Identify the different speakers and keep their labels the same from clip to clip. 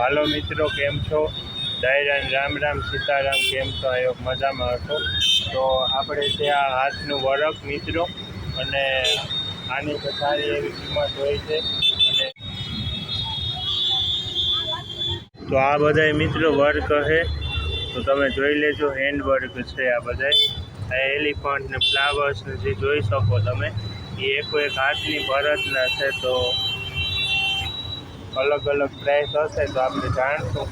Speaker 1: હાલો મિત્રો, કેમ છો? ડાયરાન રામ રામ, સીતારામ, કેમ છો? આયો મજામાં હતો તો આપણે ત્યાં હાથનું વરખ મિત્રો, અને આની તો સારી એવી કિંમત હોય છે. અને તો આ બધાય મિત્રો વર્ક છે તો તમે જોઈ લેજો હેન્ડ વર્ક છે આ બધાય. આ એલિફન્ટ ને ફ્લાવર્સ જે જોઈ શકો તમે, એ એક હાથની ભરતના છે, તો અલગ અલગ પ્રાઇસ હશે તો આપણે જાણશું.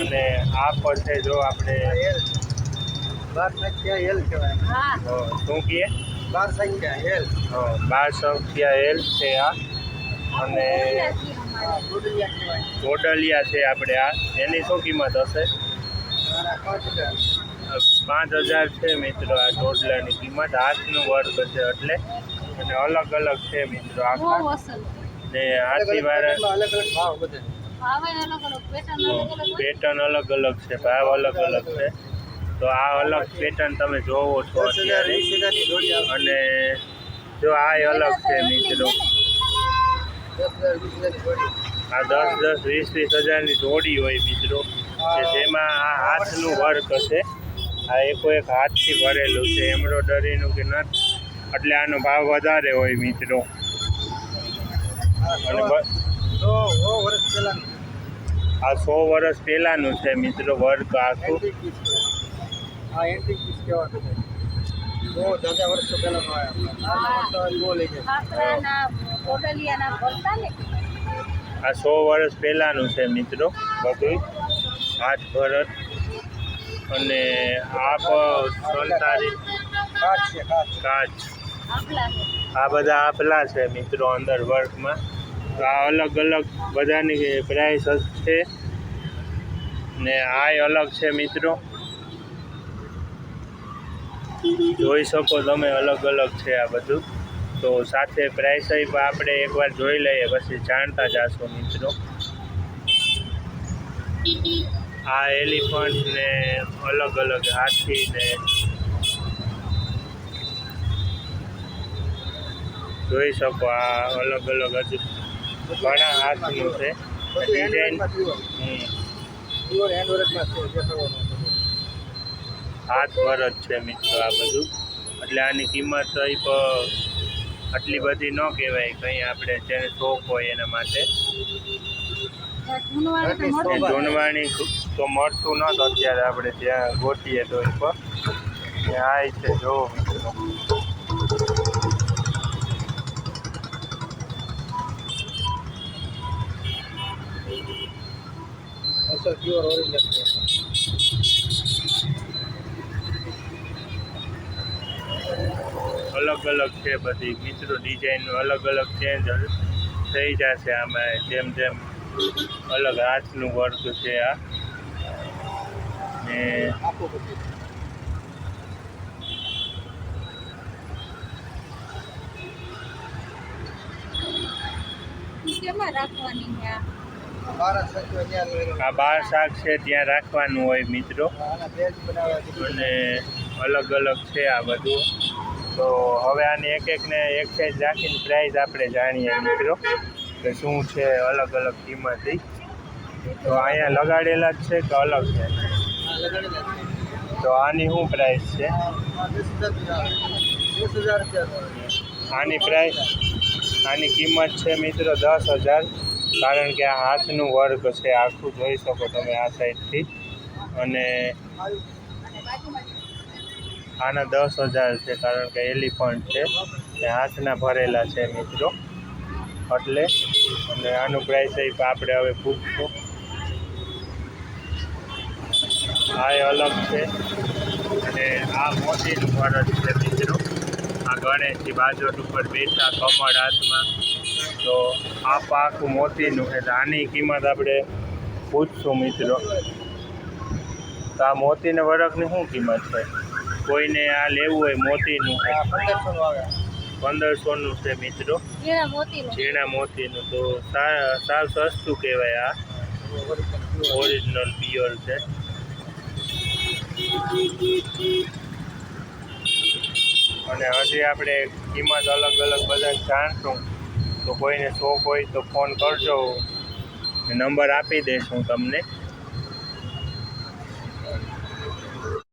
Speaker 1: અને આ પર છે જો આપણે શું કહીએ?
Speaker 2: બાર સંખ્યા હેલ
Speaker 1: બાર સંખ્યા એલ છે આ. અને ગોડલિયા છે આપણે આ. એની શું કિંમત હશે?
Speaker 2: પાંચ હજાર.
Speaker 1: છે મિત્રો આ ટોટલાની કિંમત. હાથનું વર્ગ છે એટલે. અને અલગ અલગ છે મિત્રો આખા ને હાથી વાળા
Speaker 2: અલગ અલગ ભાવ બધે.
Speaker 1: પેટર્ન અલગ અલગ છે ભાવ અલગ અલગ છે. તો આ અલગ પેટર્ન તમે જોવો છો અત્યારે. અને જો આ અલગ છે મિત્રો. આ દસ દસ વીસ વીસ હજારની જોડી હોય મિત્રો. કે જેમાં આ હાથનું વર્ક હશે. આ એકો એક હાથથી ભરેલું છે એમ્બ્રોડરીનું કે નથી. એટલે આનો ભાવ વધારે હોય મિત્રો. આ સો વર્ષ પહેલાંનું છે મિત્રો વર્ક આખું.
Speaker 2: આ એન્ટિક પીસ કહેવાતું છે બહુ જાજા વર્ષો પહેલાનું આ બહુ લઈ જાય.
Speaker 1: આ સો વર્ષ પહેલાંનું છે મિત્રો બધું હાથ ભરત અને આ સંતારી
Speaker 2: કાચ છે કાચ.
Speaker 1: કાચ. આ બધા આપલા છે મિત્રો અંદર વર્કમાં આ અલગ અલગ બધાની પ્રાઇસ છે. ને આ અલગ છે મિત્રો. જોઈ શકો તમે અલગ અલગ છે આ બધું. તો સાથે પ્રાઇસ આપણે એકવાર જોઈ લઈએ, પછી જાણતા જાશો મિત્રો. આ એલિફન્ટ ને અલગ અલગ હાથી ને જોઈ શકો આ અલગ અલગ હજુ ઘણા હાથનું છે. ડિઝાઇન હાથ ભરત છે મિત્રો આ બધું. એટલે આની કિંમત તો આટલી બધી ન કહેવાય. કંઈ આપણે જેને શોખ હોય એના માટે. ધૂનવાણી તો મળતું નહોતું અત્યારે આપણે ત્યાં ગોતીએ તો પર આ છે. જો મિત્રો.
Speaker 2: અસલ પ્યોર ઓરિજિનલ છે
Speaker 1: અલગ અલગ છે બધી. મિત્રો ડિઝાઇન અલગ અલગ ચેન્જ થઈ જશે આમાં જેમ જેમ અલગ હાથનું વર્ક છે આ. ને
Speaker 2: રાખવાની
Speaker 1: આ બાર શાક છે, ત્યાં રાખવાનું હોય મિત્રો. અને અલગ અલગ છે આ બધું. તો હવે આની એક એકને એક સાઈડ રાખીને પ્રાઇસ આપણે જાણીએ મિત્રો, કે શું છે અલગ અલગ કિંમતથી તો અહીંયા લગાડેલા જ છે કે અલગ છે? તો આની શું પ્રાઇસ છે? આની પ્રાઇસ આની કિંમત છે મિત્રો દસ હજાર. કારણ કે આ હાથનું વર્ક છે, આખું જોઈ શકો તમે આ સાઈડથી. અને આના દસ હજાર છે, કારણ કે એલિફન્ટ છે. ને હાથના ભરેલા છે મિત્રો. એટલે અને આનું પ્રાઇસ આપણે હવે પૂછશું. આ અલગ છે. અને આ મોતીનું ભરત છે મિત્રો. આ ગણેશજી બાજોટ ઉપર બેઠા કમળ હાથમાં. તો આ પાક મોતીનું એટલે આની કિંમત આપણે પૂછશું મિત્રો. તો આ મોતીને વરખની શું કિંમત છે? કોઈને આ લેવું હોય મોતીનું પંદરસોનું છે મિત્રો. ઝીણા મોતીનું. તો સાવ સસ્તું કહેવાય આ. ઓરિજિનલ પિયોર છે. અને હજી આપણે કિંમત અલગ અલગ બધા જાણશું. તો કોઈને શોખ હોય તો ફોન કરજો. નંબર આપી દઈશ હું તમને.